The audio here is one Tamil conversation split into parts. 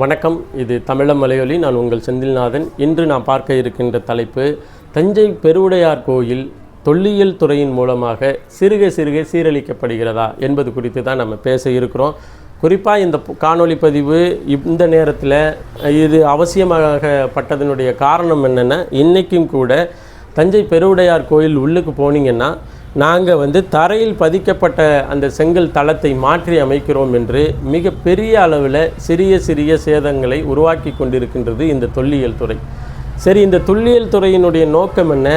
வணக்கம். இது தமிழம் மலையொலி. நான் உங்கள் செந்தில்நாதன். இன்று நான் பார்க்க இருக்கின்ற தலைப்பு தஞ்சை பெருவுடையார் கோயில் தொல்லியல் துறையின் மூலமாக சிறுக சிறுக சீரழிக்கப்படுகிறதா என்பது குறித்து தான் நம்ம பேச இருக்கிறோம். குறிப்பாக இந்த காணொளி பதிவு இந்த நேரத்தில் இது அவசியமாகப்பட்டதனுடைய காரணம் என்னென்னா இன்றைக்கும் கூட தஞ்சை பெருவுடையார் கோயில் உள்ளுக்கு போனீங்கன்னா நாங்கள் வந்து தரையில் பதிக்கப்பட்ட அந்த செங்கல் தளத்தை மாற்றி அமைக்கிறோம் என்று மிக பெரிய அளவில் சிறிய சிறிய சேதங்களை உருவாக்கி கொண்டிருக்கின்றது இந்த தொல்லியல் துறை. சரி இந்த தொல்லியல் துறையினுடைய நோக்கம் என்ன?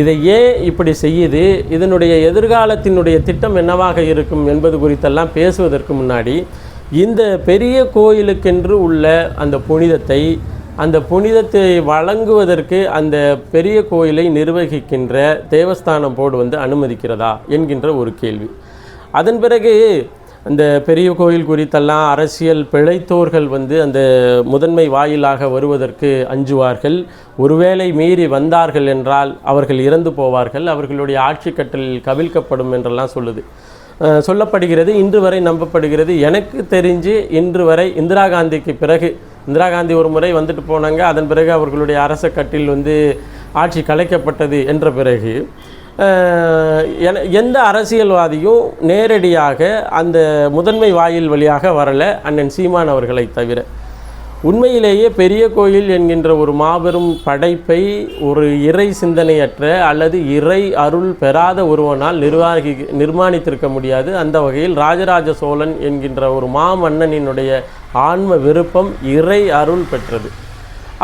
இதை ஏன் இப்படி செய்யுது? இதனுடைய எதிர்காலத்தினுடைய திட்டம் என்னவாக இருக்கும் என்பது குறித்தெல்லாம் பேசுவதற்கு முன்னாடி இந்த பெரிய கோயிலுக்கென்று உள்ள அந்த புனிதத்தை அந்த புனிதத்தை வழங்குவதற்கு அந்த பெரிய கோயிலை நிர்வகிக்கின்ற தேவஸ்தானம் போர்டு வந்து அனுமதிக்கிறதா என்கின்ற ஒரு கேள்வி. அதன் பிறகு அந்த பெரிய கோயில் குறித்தெல்லாம் அரசியல் பிழைத்தோர்கள் வந்து அந்த முதன்மை வாயிலாக வருவதற்கு அஞ்சுவார்கள். ஒருவேளை மீறி வந்தார்கள் என்றால் அவர்கள் இறந்து போவார்கள். அவர்களுடைய ஆட்சி கட்டலில் கவிழ்க்கப்படும் என்றெல்லாம் சொல்லுது. சொல்லப்படுகிறது இன்று வரை நம்பப்படுகிறது. எனக்கு தெரிஞ்சு இன்று வரை இந்திரா காந்திக்கு பிறகு இந்திரா காந்தி ஒரு முறை வந்துட்டு போனாங்க. அதன் பிறகு அவர்களுடைய அரச கட்டில் வந்து ஆட்சி கலைக்கப்பட்டது என்ற பிறகு என- எந்த அரசியல்வாதியும் நேரடியாக அந்த முதன்மை வாயில் வழியாக வரல அண்ணன் சீமான் அவர்களை தவிர. உண்மையிலேயே பெரிய கோயில் என்கின்ற ஒரு மாபெரும் படைப்பை ஒரு இறை சிந்தனையற்ற அல்லது இறை அருள் பெறாத ஒருவனால் நிர்வாகி நிர்மாணித்திருக்க முடியாது. அந்த வகையில் ராஜராஜ சோழன் என்கின்ற ஒரு மாமன்னனினுடைய ஆன்ம விருப்பம் இறை அருள் பெற்றது.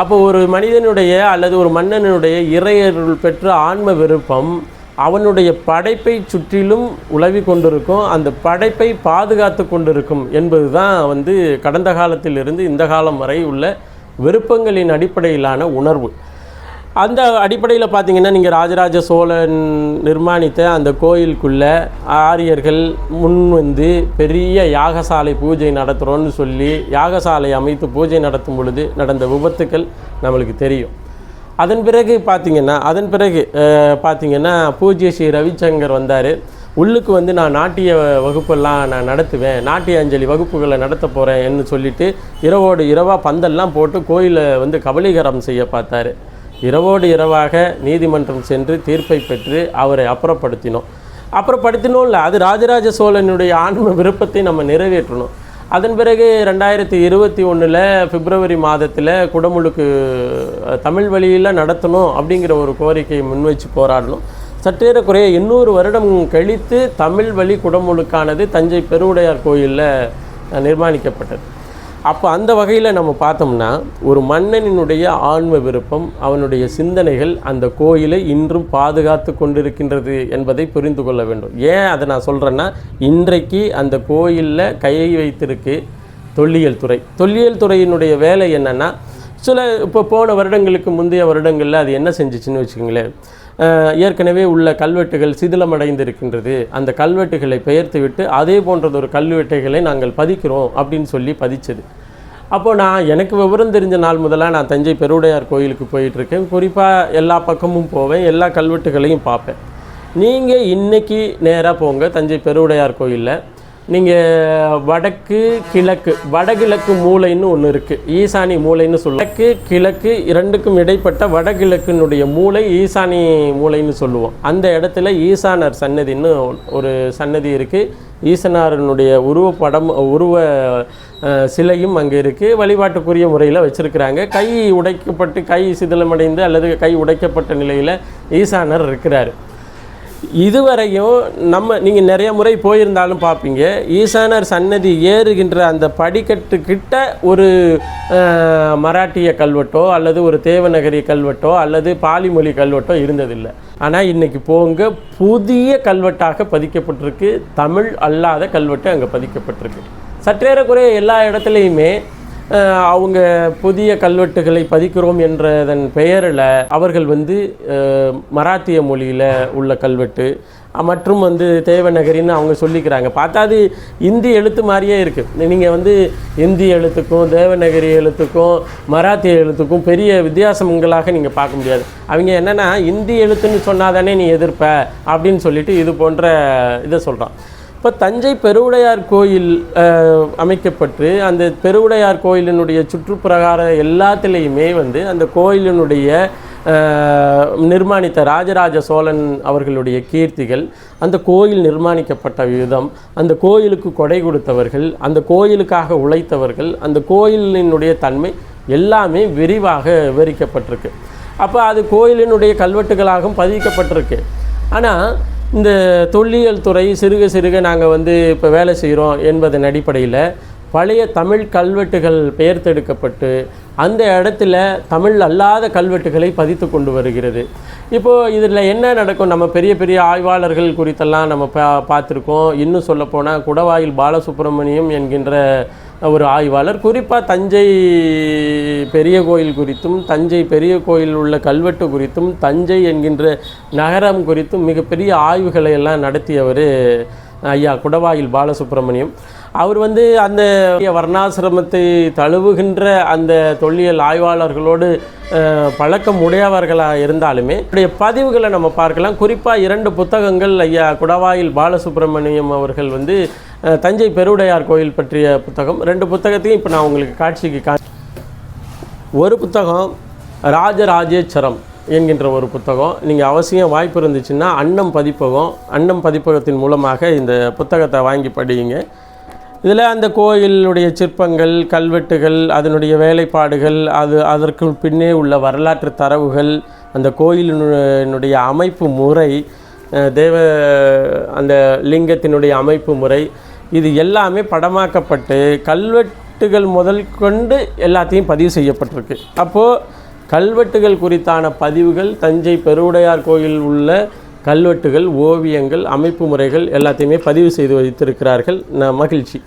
அப்போ ஒரு மனிதனுடைய அல்லது ஒரு மன்னனுடைய இறை அருள் பெற்ற ஆன்ம விருப்பம் அவனுடைய படைப்பை சுற்றிலும் உலவி கொண்டிருக்கும் அந்த படைப்பை பாதுகாத்து கொண்டிருக்கும் என்பது தான் வந்து கடந்த காலத்திலிருந்து இந்த காலம் வரை உள்ள விருப்பங்களின் அடிப்படையிலான உணர்வு. அந்த அடிப்படையில் பார்த்தீங்கன்னா நீங்கள் ராஜராஜ சோழன் நிர்மாணித்த அந்த கோயிலுக்குள்ளே ஆரியர்கள் முன் வந்து பெரிய யாகசாலை பூஜை நடத்துகிறோன்னு சொல்லி யாகசாலை அமைத்து பூஜை நடத்தும் பொழுது நடந்த விபத்துக்கள் நம்மளுக்கு தெரியும். அதன் பிறகு பார்த்தீங்கன்னா அதன் பிறகு பார்த்திங்கன்னா பார்த்தீங்கன்னா பூஜ்ய ஸ்ரீ ரவிச்சங்கர் வந்தார். உள்ளுக்கு வந்து நான் நாட்டிய வகுப்பெல்லாம் நான் நடத்துவேன். நாட்டிய அஞ்சலி வகுப்புகளை நடத்த போகிறேன்னு சொல்லிட்டு இரவோடு இரவாக பந்தல்லாம் போட்டு கோயிலை வந்து கபலீகரம் செய்ய பார்த்தாரு. இரவோடு இரவாக நீதிமன்றம் சென்று தீர்ப்பை பெற்று அவரை அப்புறப்படுத்தினோம். அப்புறப்படுத்தினோம் இல்லை அது ராஜராஜ சோழனுடைய ஆன்ம விருப்பத்தை நம்ம நிறைவேற்றணும். அதன் பிறகு ரெண்டாயிரத்தி இருபத்தி ஒன்றில் பிப்ரவரி மாதத்தில் குடமுழுக்கு தமிழ் வழியில் நடத்தணும் அப்படிங்கிற ஒரு கோரிக்கையை முன்வச்சு போராடணும். சற்றேறக்குறைய எண்ணூறு வருடம் கழித்து தமிழ் வழி குடமுழுக்கானது தஞ்சை பெருவுடையார் கோயிலில் நிர்மாணிக்கப்பட்டது. அப்போ அந்த வகையில் நம்ம பார்த்தோம்னா ஒரு மன்னனினுடைய ஆன்ம விருப்பம் அவனுடைய சிந்தனைகள் அந்த கோயிலை இன்றும் பாதுகாத்து கொண்டிருக்கின்றது என்பதை புரிந்து கொள்ள வேண்டும். ஏன் அதை நான் சொல்கிறேன்னா இன்றைக்கு அந்த கோயிலில் கை வைத்திருக்கு தொல்லியல் துறை. தொல்லியல் துறையினுடைய வேலை என்னென்னா சில இப்போ போன வருடங்களுக்கு முந்தைய வருடங்களில் அது என்ன செஞ்சிச்சுன்னு வச்சுக்கோங்களேன். ஏற்கனவே உள்ள கல்வெட்டுகள் சிதிலமடைந்து இருக்கின்றது அந்த கல்வெட்டுகளை பெயர்த்துவிட்டு அதே போன்றதொரு கல்வெட்டுகளை நாங்கள் பதிக்கிறோம் அப்படின்னு சொல்லி பதிச்சது. அப்போ நான் எனக்கு விவரம் தெரிஞ்ச நாள் முதலாக நான் தஞ்சை பெருவுடையார் கோயிலுக்கு போயிட்டுருக்கேன். குறிப்பாக எல்லா பக்கமும் போவேன் எல்லா கல்வெட்டுகளையும் பார்ப்பேன். நீங்கள் இன்றைக்கி நேராக போங்க தஞ்சை பெருவுடையார் கோயிலில். நீங்கள் வடக்கு கிழக்கு வடகிழக்கு மூலைன்னு ஒன்று இருக்குது ஈசானி மூலைன்னு சொல்லுவோம் வடக்கு கிழக்கு இரண்டுக்கும் இடைப்பட்ட வடகிழக்கினுடைய மூலை ஈசானி மூலைன்னு சொல்லுவோம். அந்த இடத்துல ஈசானர் சன்னதின்னு ஒரு சன்னதி இருக்குது ஈசனாரனுடைய உருவப்படம் உருவ சிலையும் அங்கே இருக்குது வழிபாட்டுக்குரிய முறையில் வச்சுருக்கிறாங்க. கை உடைக்கப்பட்டு கை சிதிலமடைந்து அல்லது கை உடைக்கப்பட்ட நிலையில் ஈசானர் இருக்கிறார். இதுவரையும் நம்ம நீங்கள் நிறைய முறை போயிருந்தாலும் பார்ப்பீங்க. ஈசானர் சன்னதி ஏறுகின்ற அந்த படிக்கட்டுக்கிட்ட ஒரு மராட்டிய கல்வெட்டோ அல்லது ஒரு தேவநகரி கல்வெட்டோ அல்லது பாலிமொழி கல்வெட்டோ இருந்ததில்லை. ஆனால் இன்றைக்கி போங்க புதிய கல்வெட்டாக பதிக்கப்பட்டிருக்கு. தமிழ் அல்லாத கல்வெட்டு அங்கே பதிக்கப்பட்டிருக்கு. சற்றேறக்குறைய எல்லா இடத்துலையுமே அவங்க புதிய கல்வெட்டுகளை பதிக்கிறோம் என்றதன் பெயரில் அவர்கள் வந்து மராத்திய மொழியில் உள்ள கல்வெட்டு மற்றும் வந்து தேவநகரின்னு அவங்க சொல்லிக்கிறாங்க. பார்த்தா அது இந்தி எழுத்து மாதிரியே இருக்குது நீங்கள் வந்து இந்தி எழுத்துக்கும் தேவநகரி எழுத்துக்கும் மராத்திய எழுத்துக்கும் பெரிய வித்தியாசங்களாக நீங்கள் பார்க்க முடியாது. அவங்க என்னென்னா இந்தி எழுத்துன்னு சொன்னாதானே நீ எதிர்ப்ப அப்படின்னு சொல்லிட்டு இது போன்ற இதை சொல்கிறான் இப்போ தஞ்சை பெருவுடையார் கோயில் அமைக்கப்பட்டு அந்த பெருவுடையார் கோயிலினுடைய சுற்றுப்பிரகார எல்லாத்துலேயுமே வந்து அந்த கோயிலினுடைய நிர்மாணித்த ராஜராஜ சோழன் அவர்களுடைய கீர்த்திகள் அந்த கோயில் நிர்மாணிக்கப்பட்ட விதம் அந்த கோயிலுக்கு கொடை கொடுத்தவர்கள் அந்த கோயிலுக்காக உழைத்தவர்கள் அந்த கோயிலினுடைய தன்மை எல்லாமே விரிவாக விவரிக்கப்பட்டிருக்கு. அப்போ அது கோயிலினுடைய கல்வெட்டுகளாகவும் பதிக்கப்பட்டிருக்கு ஆனால் இந்த தொல்லியல் துறை சிறுக சிறுக நாங்கள் வந்து இப்போ வேலை செய்கிறோம் என்பதன் அடிப்படையில் பழைய தமிழ் கல்வெட்டுகள் பெயர்த்தெடுக்கப்பட்டு அந்த இடத்துல தமிழ் அல்லாத கல்வெட்டுகளை பதித்து கொண்டு வருகிறது. இப்போது இதில் என்ன நடக்கும்? நம்ம பெரிய பெரிய ஆய்வாளர்கள் குறித்தெல்லாம் நம்ம பா பார்த்துருக்கோம். இன்னும் சொல்லப்போனால் குடவாயில் பாலசுப்ரமணியம் என்கின்ற ஒரு ஆய்வாளர். குறிப்பாக தஞ்சை பெரிய கோயில் குறித்தும் தஞ்சை பெரிய கோயில் உள்ள கல்வெட்டு குறித்தும் தஞ்சை என்கின்ற நகரம் குறித்தும் மிகப்பெரிய ஆய்வுகளை எல்லாம் நடத்தியவர் ஐயா குடவாயில் பாலசுப்ரமணியம். அவர் வந்து அந்த வர்ணாசிரமத்தை தழுவுகின்ற அந்த தொல்லியல் ஆய்வாளர்களோடு பழக்கம் உடையவர்களாக இருந்தாலுமே அவருடைய பதிவுகளை நம்ம பார்க்கலாம். குறிப்பாக இரண்டு புத்தகங்கள் ஐயா குடவாயில் பாலசுப்ரமணியம் அவர்கள் வந்து தஞ்சை பெருவுடையார் கோயில் பற்றிய புத்தகம். ரெண்டு புத்தகத்தையும் இப்போ நான் உங்களுக்கு காட்சிக்கு கா ஒரு புத்தகம் ராஜராஜேச்சரம் என்கின்ற ஒரு புத்தகம். நீங்கள் அவசியம் வாய்ப்பு இருந்துச்சுன்னா அன்னம் பதிப்பகம் அன்னம் பதிப்பகத்தின் மூலமாக இந்த புத்தகத்தை வாங்கி படியுங்க. இதில் அந்த கோயிலுடைய சிற்பங்கள் கல்வெட்டுகள் அதனுடைய வேலைப்பாடுகள் அது அதற்கு பின்னே உள்ள வரலாற்று தரவுகள் அந்த கோயிலினுடைய அமைப்பு முறை தேவ அந்த லிங்கத்தினுடைய அமைப்பு முறை இது எல்லாமே படமாக்கப்பட்டு கல்வெட்டுகள் முதல் கொண்டு எல்லாத்தையும் பதிவு செய்யப்பட்டிருக்கு. அப்போது கல்வெட்டுகள் குறித்தான பதிவுகள் தஞ்சை பெருவுடையார் கோயில் உள்ள கல்வெட்டுகள் ஓவியங்கள் அமைப்பு முறைகள் எல்லாத்தையுமே பதிவு செய்து வைத்திருக்கிறார்கள். ந மகிழ்ச்சி.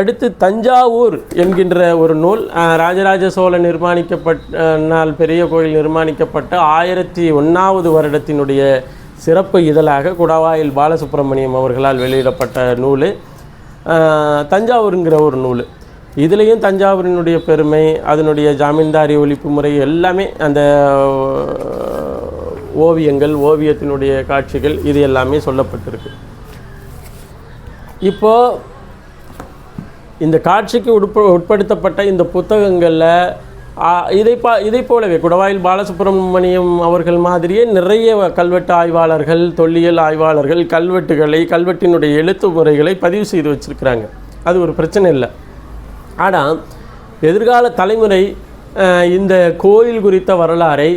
அடுத்து தஞ்சாவூர் என்கின்ற ஒரு நூல் ராஜராஜ சோழன் நிர்மாணிக்கப்பட்ட நாள் பெரிய கோயில் நிர்மாணிக்கப்பட்ட ஆயிரத்தி ஒன்றாவது வருடத்தினுடைய சிறப்பு இதழாக குடவாயில் பாலசுப்ரமணியம் அவர்களால் வெளியிடப்பட்ட நூல். தஞ்சாவூருங்கிற ஒரு நூல். இதுலேயும் தஞ்சாவூரினுடைய பெருமை அதனுடைய ஜாமீன்தாரி ஒழிப்பு முறை எல்லாமே அந்த ஓவியங்கள் ஓவியத்தினுடைய காட்சிகள் இது எல்லாமே சொல்லப்பட்டிருக்கு. இப்போது இந்த காட்சிக்கு உட்ப உட்படுத்தப்பட்ட இந்த புத்தகங்களில் இதை பா இதை போலவே குடவாயில் பாலசுப்ரமணியம் அவர்கள் மாதிரியே நிறைய கல்வெட்டு ஆய்வாளர்கள் தொல்லியல் ஆய்வாளர்கள் கல்வெட்டுகளை கல்வெட்டினுடைய எழுத்து முறைகளை பதிவு செய்து வச்சுருக்கிறாங்க. அது ஒரு பிரச்சனை இல்லை. ஆனால் எதிர்கால தலைமுறை இந்த கோயில் குறித்த வரலாறை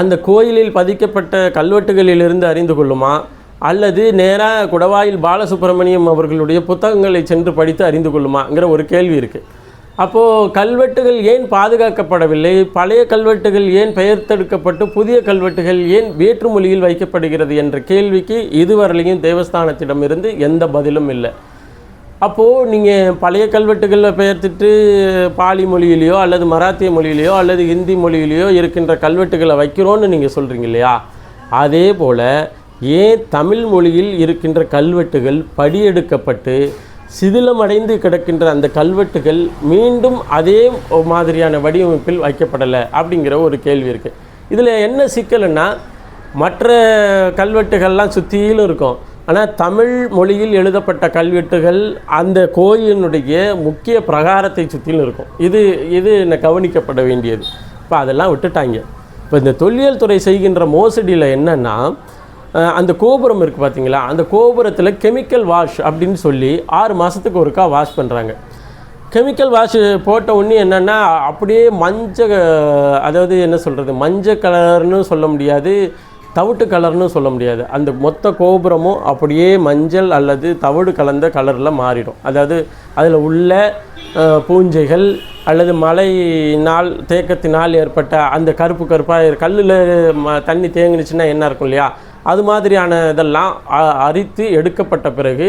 அந்த கோயிலில் பதிக்கப்பட்ட கல்வெட்டுகளிலிருந்து அறிந்து கொள்ளுமா? அல்லது நேராக குடவாயில் பாலசுப்ரமணியம் அவர்களுடைய புத்தகங்களை சென்று படித்து அறிந்து கொள்ளுமாங்கிற ஒரு கேள்வி இருக்குது அப்போது கல்வெட்டுகள் ஏன் பாதுகாக்கப்படவில்லை? பழைய கல்வெட்டுகள் ஏன் பெயர்த்தெடுக்கப்பட்டு புதிய கல்வெட்டுகள் ஏன் வேற்று மொழியில் வைக்கப்படுகிறது என்ற கேள்விக்கு இதுவரையிலையும் தேவஸ்தானத்திடமிருந்து எந்த பதிலும் இல்லை. அப்போது நீங்கள் பழைய கல்வெட்டுகளில் பெயர்த்துட்டு பாலி மொழியிலையோ அல்லது மராத்திய மொழியிலையோ அல்லது ஹிந்தி மொழியிலையோ இருக்கின்ற கல்வெட்டுகளை வைக்கிறோன்னு நீங்கள் சொல்கிறீங்க இல்லையா? அதே போல் ஏன் தமிழ் மொழியில் இருக்கின்ற கல்வெட்டுகள் படியெடுக்கப்பட்டு சிதிலமடைந்து கிடக்கின்ற அந்த கல்வெட்டுகள் மீண்டும் அதே மாதிரியான வடிவமைப்பில் வைக்கப்படலை அப்படிங்கிற ஒரு கேள்வி இருக்குது இதில் என்ன சிக்கல்னா மற்ற கல்வெட்டுகள்லாம் சுற்றியிலும் இருக்கும். ஆனால் தமிழ் மொழியில் எழுதப்பட்ட கல்வெட்டுகள் அந்த கோயிலினுடைய முக்கிய பிரகாரத்தை சுற்றிலும் இருக்கும். இது இது என்ன கவனிக்கப்பட வேண்டியது. இப்போ அதெல்லாம் விட்டுட்டாங்க. இப்போ இந்த தொல்லியல் துறை செய்கின்ற மோசடியில் என்னென்னா அந்த கோபுரம் இருக்குது பார்த்தீங்களா அந்த கோபுரத்தில் கெமிக்கல் வாஷ் அப்படின்னு சொல்லி ஆறு மாதத்துக்கு ஒருக்கா வாஷ் பண்ணுறாங்க கெமிக்கல் வாஷ் போட்ட உடனே என்னென்னா அப்படியே மஞ்சள் அதாவது என்ன சொல்கிறது மஞ்சள் கலர்னு சொல்ல முடியாது தவிட்டு கலர்னு சொல்ல முடியாது. அந்த மொத்த கோபுரமும் அப்படியே மஞ்சள் அல்லது தவிடு கலந்த கலரில் மாறிடும். அதாவது அதில் உள்ள பூஞ்சைகள் அல்லது மழையினால் தேக்கத்தினால் ஏற்பட்ட அந்த கருப்பு கருப்பாக கல்லில் ம தண்ணி தேங்கினுச்சுன்னா என்ன இருக்கும் இல்லையா? அது மாதிரியான இதெல்லாம் அரித்து எடுக்கப்பட்ட பிறகு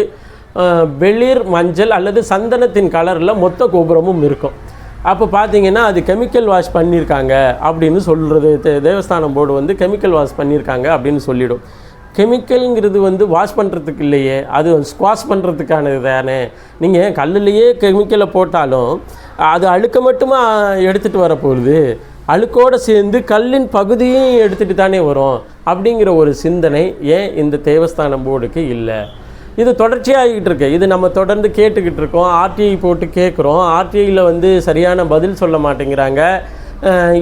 வெளிர் மஞ்சள் அல்லது சந்தனத்தின் கலரில் மொத்த கோபுரமும் இருக்கும். அப்போ பார்த்தீங்கன்னா அது கெமிக்கல் வாஷ் பண்ணியிருக்காங்க அப்படின்னு சொல்கிறது தேவஸ்தானம் போர்டு வந்து கெமிக்கல் வாஷ் பண்ணியிருக்காங்க அப்படின்னு சொல்லிவிடும் கெமிக்கல்ங்கிறது வந்து வாஷ் பண்ணுறதுக்கு இல்லையே அது ஸ்குவாஷ் பண்ணுறதுக்கானது தானே. நீங்கள் கல்லுலேயே கெமிக்கலை போட்டாலும் அது அழுக்க மட்டுமா எடுத்துகிட்டு வரப்போகுது? அழுக்கோடு சேர்ந்து கல்லின் பகுதியும் எடுத்துகிட்டு தானே வரும் அப்படிங்கிற ஒரு சிந்தனை ஏன் இந்த தேவஸ்தானம் போர்டுக்கு இல்லை? இது தொடர்ச்சியாகிக்கிட்டு இருக்கு. இது நம்ம தொடர்ந்து கேட்டுக்கிட்டு இருக்கோம். ஆர்டிஐ போட்டு கேட்குறோம் ஆர்டிஐயில் வந்து சரியான பதில் சொல்ல மாட்டேங்கிறாங்க.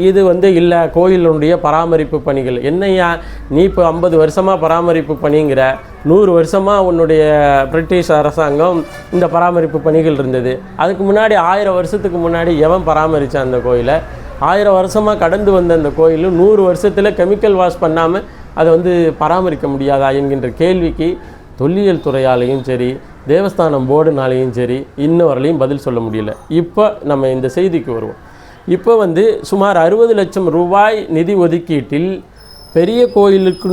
இது வந்து இல்லை கோயிலுடைய பராமரிப்பு பணிகள். என்னையா நீ இப்போ ஐம்பது வருஷமாக பராமரிப்பு பணிங்கிற நூறு வருஷமாக உன்னுடைய பிரிட்டிஷ் அரசாங்கம் இந்த பராமரிப்பு பணிகள் இருந்தது. அதுக்கு முன்னாடி ஆயிரம் வருஷத்துக்கு முன்னாடி எவன் பராமரித்தான் அந்த கோயிலை? ஆயிரம் வருஷமாக கடந்து வந்த அந்த கோயில் நூறு வருஷத்தில் கெமிக்கல் வாஷ் பண்ணாமல் அதை வந்து பராமரிக்க முடியாதா என்கின்ற கேள்விக்கு தொல்லியல் துறையாலையும் சரி தேவஸ்தானம் போர்டுனாலையும் சரி இன்ன வரலையும் பதில் சொல்ல முடியல. இப்போ நம்ம இந்த செய்திக்கு வருவோம். இப்போ வந்து சுமார் அறுபது லட்சம் ரூபாய் நிதி ஒதுக்கீட்டில் பெரிய கோயிலுக்கு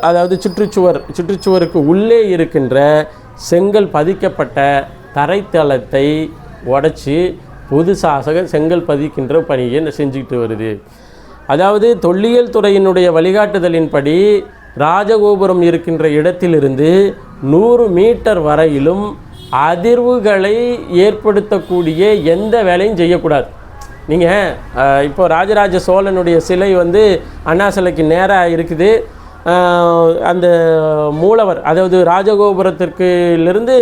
அதாவது சுற்றுச்சுவர் சுற்றுச்சுவருக்கு உள்ளே இருக்கின்ற செங்கல் பதிக்கப்பட்ட தரைத்தளத்தை உடைச்சி புதுசாக செங்கல் பதிக்கின்ற பணியை செஞ்சுக்கிட்டு வருது. அதாவது தொல்லியல் துறையினுடைய வழிகாட்டுதலின்படி ராஜகோபுரம் இருக்கின்ற இடத்திலிருந்து நூறு மீட்டர் வரையிலும் அதிர்வுகளை ஏற்படுத்தக்கூடிய எந்த வேலையும் செய்யக்கூடாது. நீங்கள் இப்போ ராஜராஜ சோழனுடைய சிலை வந்து அண்ணா சிலைக்கு நேராக இருக்குது. அந்த மூலவர் அதாவது ராஜகோபுரத்திற்குலேருந்து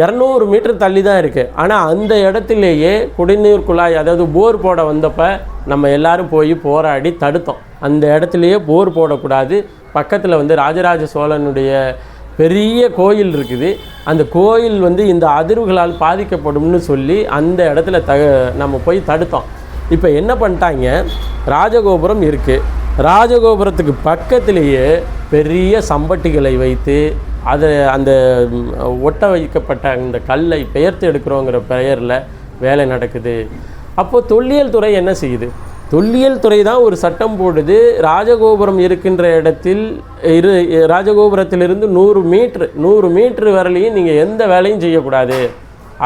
இரநூறு மீட்டர் தள்ளி தான் இருக்குது ஆனால் அந்த இடத்துலையே குடிநீர் குழாய் அதாவது போர் போட வந்தப்போ நம்ம எல்லாரும் போய் போராடி தடுத்தோம். அந்த இடத்துலையே போர் போடக்கூடாது. பக்கத்தில் வந்து ராஜராஜ சோழனுடைய பெரிய கோயில் இருக்குது. அந்த கோயில் வந்து இந்த அதிர்வுகளால் பாதிக்கப்படும்னு சொல்லி அந்த இடத்துல த நம்ம போய் தடுத்தோம். இப்போ என்ன பண்ணிட்டாங்க? ராஜகோபுரம் இருக்குது ராஜகோபுரத்துக்கு பக்கத்திலேயே பெரிய சம்பட்டிகளை வைத்து அதை அந்த ஒட்ட வைக்கப்பட்ட அந்த கல்லை பெயர்த்து எடுக்கிறோங்கிற பெயரில் வேலை நடக்குது. அப்போது தொல்லியல் துறை என்ன செய்யுது? தொல்லியல் துறை தான் ஒரு சட்டம் போடுது. ராஜகோபுரம் இருக்கின்ற இடத்தில் இரு ராஜகோபுரத்திலிருந்து நூறு மீட்ரு நூறு மீட்ரு வரலையும் நீங்கள் எந்த வேலையும் செய்யக்கூடாது.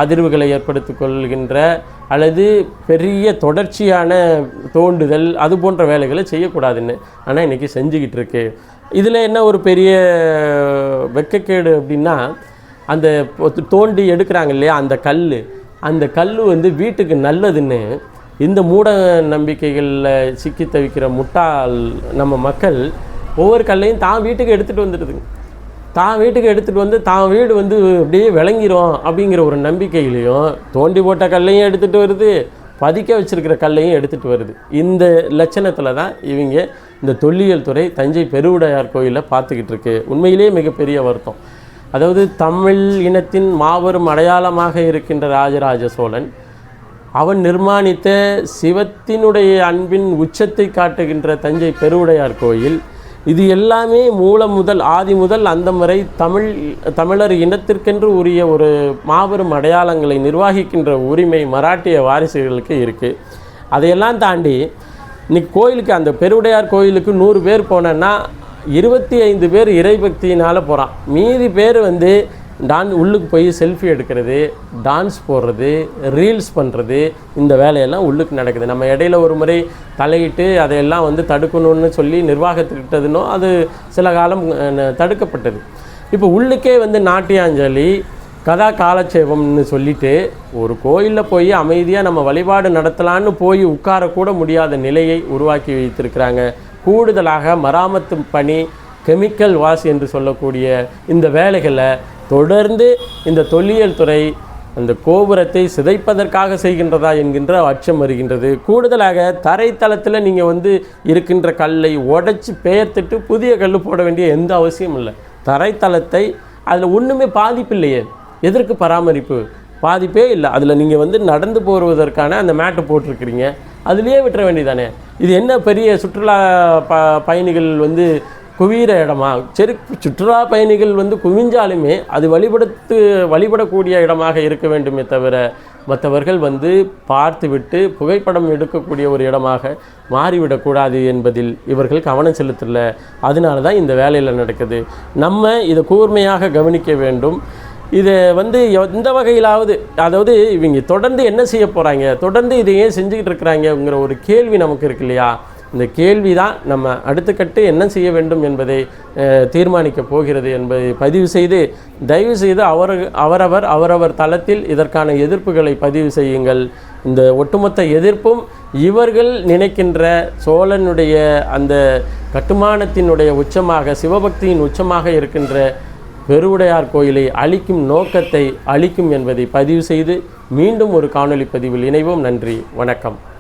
அதிர்வுகளை ஏற்படுத்திக் கொள்கின்ற அல்லது பெரிய தொடர்ச்சியான தோண்டுதல் அது போன்ற வேலைகளை செய்யக்கூடாதுன்னு ஆனால் இன்றைக்கி செஞ்சுக்கிட்டு இருக்கு. இதில் என்ன ஒரு பெரிய வெக்கக்கேடு அப்படின்னா அந்த தோண்டி எடுக்கிறாங்க இல்லையா அந்த கல் அந்த கல் வந்து வீட்டுக்கு நல்லதுன்னு இந்த மூட நம்பிக்கைகளில் சிக்கி தவிக்கிற முட்டாள் நம்ம மக்கள் ஒவ்வொரு கல்லையும் தான் வீட்டுக்கு எடுத்துகிட்டு வந்துடுதுங்க. தான் வீட்டுக்கு எடுத்துகிட்டு வந்து தான் வீடு வந்து அப்படியே விளங்கிரும் அப்படிங்கிற ஒரு நம்பிக்கையிலையும் தோண்டி போட்ட கல்லையும் எடுத்துகிட்டு வருது பதிக்க வச்சுருக்கிற கல்லையும் எடுத்துகிட்டு வருது. இந்த லட்சணத்தில் தான் இவங்க இந்த தொல்லியல் துறை தஞ்சை பெருவுடையார் கோயிலில் பார்த்துக்கிட்டு இருக்கு. உண்மையிலேயே மிகப்பெரிய வருத்தம். அதாவது தமிழ் இனத்தின் மாபெரும் அடையாளமாக இருக்கின்ற ராஜராஜ சோழன் அவன் நிர்மாணித்த சிவத்தினுடைய அன்பின் உச்சத்தை காட்டுகின்ற தஞ்சை பெருவுடையார் கோயில் இது எல்லாமே மூலம் முதல் ஆதி முதல் அந்தம் வரை தமிழ் தமிழர் இனத்திற்கென்று உரிய ஒரு மாபெரும் அடையாளங்களை நிர்வாகிக்கின்ற உரிமை மராட்டிய வாரிசுகளுக்கு இருக்குது அதையெல்லாம் தாண்டி இன்னைக்கு கோயிலுக்கு அந்த பெருவுடையார் கோயிலுக்கு நூறு பேர் போனேன்னா இருபத்தி ஐந்து பேர் இறைபக்தியினால் போகிறான் மீதி பேர் வந்து டான் உள்ளுக்கு போய் செல்ஃபி எடுக்கிறது டான்ஸ் போடுறது ரீல்ஸ் பண்ணுறது இந்த வேலையெல்லாம் உள்ளுக்கு நடக்குது. நம்ம இடையில ஒரு முறை தலையிட்டு அதையெல்லாம் வந்து தடுக்கணும்னு சொல்லி நிர்வாகத்துக்கிட்டதுனோ அது சில காலம் தடுக்கப்பட்டது. இப்போ உள்ளுக்கே வந்து நாட்டியாஞ்சலி கதா காலட்சேபம்னு சொல்லிட்டு ஒரு கோயிலில் போய் அமைதியாக நம்ம வழிபாடு நடத்தலான்னு போய் உட்காரக்கூட முடியாத நிலையை உருவாக்கி வைத்திருக்கிறாங்க. கூடுதலாக மராமத்து பணி கெமிக்கல் வாஷ் என்று சொல்லக்கூடிய இந்த வேலைகளை தொடர்ந்து இந்த தொல்லியல் துறை அந்த கோபுரத்தை சிதைப்பதற்காக செய்கின்றதா என்கின்ற அச்சம் வருகின்றது. கூடுதலாக தரைத்தளத்தில் நீங்கள் வந்து இருக்கின்ற கல்லை உடைச்சி பெயர்த்துட்டு புதிய கல் போட வேண்டிய எந்த அவசியமும் இல்லை. தரைத்தளத்தை அதில் ஒன்றுமே பாதிப்பு இல்லையே. எதற்கு பராமரிப்பு? பாதிப்பே இல்லை. அதில் நீங்கள் வந்து நடந்து போடுவதற்கான அந்த மேட்டு போட்டிருக்கிறீங்க. அதுலேயே விட்டுற வேண்டியதானே இது என்ன பெரிய சுற்றுலா ப பயணிகள் வந்து குவிகிற இடமா? சரி சுற்றுலா பயணிகள் வந்து குவிஞ்சாலுமே அது வழிபடுத்து வழிபடக்கூடிய இடமாக இருக்க வேண்டுமே தவிர மற்றவர்கள் வந்து பார்த்துவிட்டு புகைப்படம் எடுக்கக்கூடிய ஒரு இடமாக மாறிவிடக்கூடாது என்பதில் இவர்கள் கவனம் செலுத்தல. அதனால தான் இந்த வேலையில் நடக்குது. நம்ம இதை கூர்மையாக கவனிக்க வேண்டும். இதை வந்து எந்த வகையிலாவது அதாவது இவங்க தொடர்ந்து என்ன செய்ய போகிறாங்க தொடர்ந்து இதை ஏன் செஞ்சுக்கிட்டு இருக்கிறாங்கங்கிற ஒரு கேள்வி நமக்கு இருக்கு இல்லையா? இந்த கேள்வி தான் நம்ம அடுத்த கட்டு என்ன செய்ய வேண்டும் என்பதை தீர்மானிக்கப் போகிறது என்பதை பதிவு செய்து தயவு செய்து அவர் அவரவர் அவரவர் தளத்தில் இதற்கான எதிர்ப்புகளை பதிவு செய்யுங்கள். இந்த ஒட்டுமொத்த எதிர்ப்பும் இவர்கள் நினைக்கின்ற சோழனுடைய அந்த கட்டுமானத்தினுடைய உச்சமாக சிவபக்தியின் உச்சமாக இருக்கின்ற பெருவுடையார் கோயிலை அழிக்கும் நோக்கத்தை அழிக்கும் என்பதை பதிவு செய்து மீண்டும் ஒரு காணொலி பதிவில் இணைவோம். நன்றி. வணக்கம்.